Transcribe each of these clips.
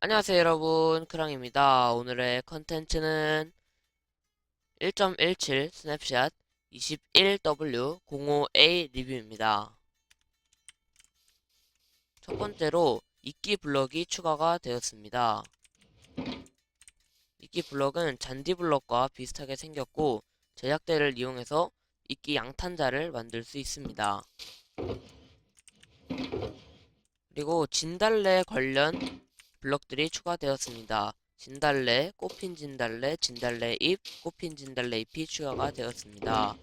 안녕하세요 여러분. 크랑입니다. 오늘의 컨텐츠는 1.17 스냅샷 21W05A 리뷰입니다. 첫 번째로 이끼 블럭이 추가가 되었습니다. 이끼 블럭은 잔디 블럭과 비슷하게 생겼고 제작대를 이용해서 이끼 양탄자를 만들 수 있습니다 그리고 진달래 관련 블럭들이 추가되었습니다. 진달래, 꽃핀 진달래, 진달래 잎, 꽃핀 진달래 잎이 추가가 되었습니다.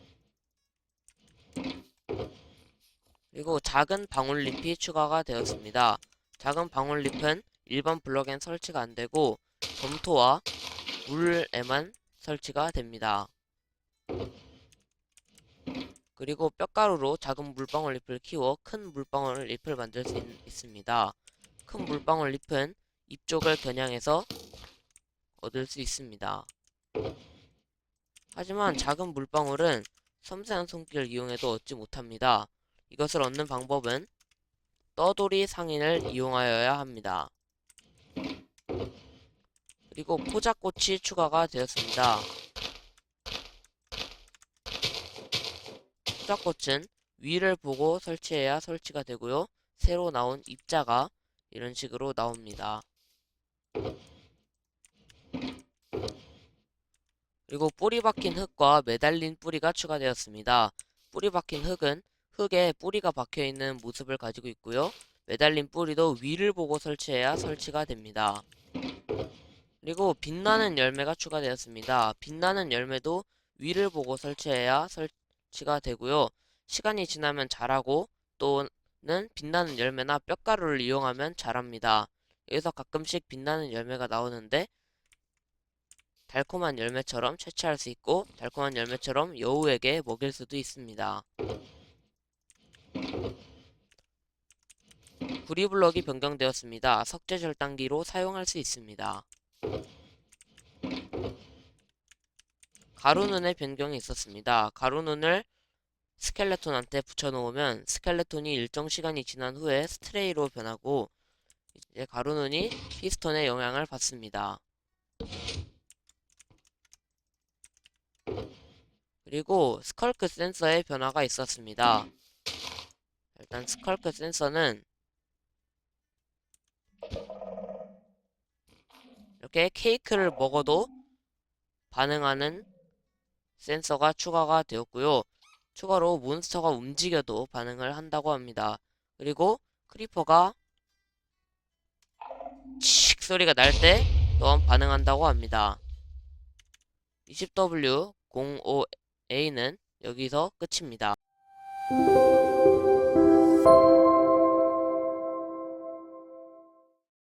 그리고 작은 방울잎이 추가가 되었습니다. 작은 방울잎은 일반 블럭엔 설치가 안 되고 점토와 물에만 설치가 됩니다. 그리고 뼈가루로 작은 물방울 잎을 키워 큰 물방울 잎을 만들 수 있, 있습니다. 큰 물방울 잎은 잎 쪽을 겨냥해서 얻을 수 있습니다. 하지만 작은 물방울은 섬세한 손길을 이용해도 얻지 못합니다. 이것을 얻는 방법은 떠돌이 상인을 이용하여야 합니다. 그리고 포자꽃이 추가가 되었습니다. 포자꽃은 위를 보고 설치해야 설치가 되고요. 새로 나온 입자가 이런 식으로 나옵니다. 그리고 뿌리 박힌 흙과 매달린 뿌리가 추가되었습니다. 뿌리 박힌 흙은 흙에 뿌리가 박혀 있는 모습을 가지고 있고요. 매달린 뿌리도 위를 보고 설치해야 설치가 됩니다. 그리고 빛나는 열매가 추가되었습니다. 빛나는 열매도 위를 보고 설치해야 설 치가 되고요. 시간이 지나면 자라고 또는 빛나는 열매나 뼈가루를 이용하면 자랍니다. 여기서 가끔씩 빛나는 열매가 나오는데 달콤한 열매처럼 채취할 수 있고 달콤한 열매처럼 여우에게 먹일 수도 있습니다. 구리블럭이 변경되었습니다. 석재 절단기로 사용할 수 있습니다. 가루눈의 변경이 있었습니다. 가루눈을 스켈레톤한테 붙여놓으면 스켈레톤이 일정 시간이 지난 후에 스트레이로 변하고 이제 가루눈이 피스톤의 영향을 받습니다. 그리고 스컬크 센서의 변화가 있었습니다. 일단 스컬크 센서는 이렇게 케이크를 먹어도 반응하는 센서가 추가가 되었고요. 추가로 몬스터가 움직여도 반응을 한다고 합니다. 그리고 크리퍼가 칙 소리가 날 때 또한 반응한다고 합니다. 20W05A는 여기서 끝입니다.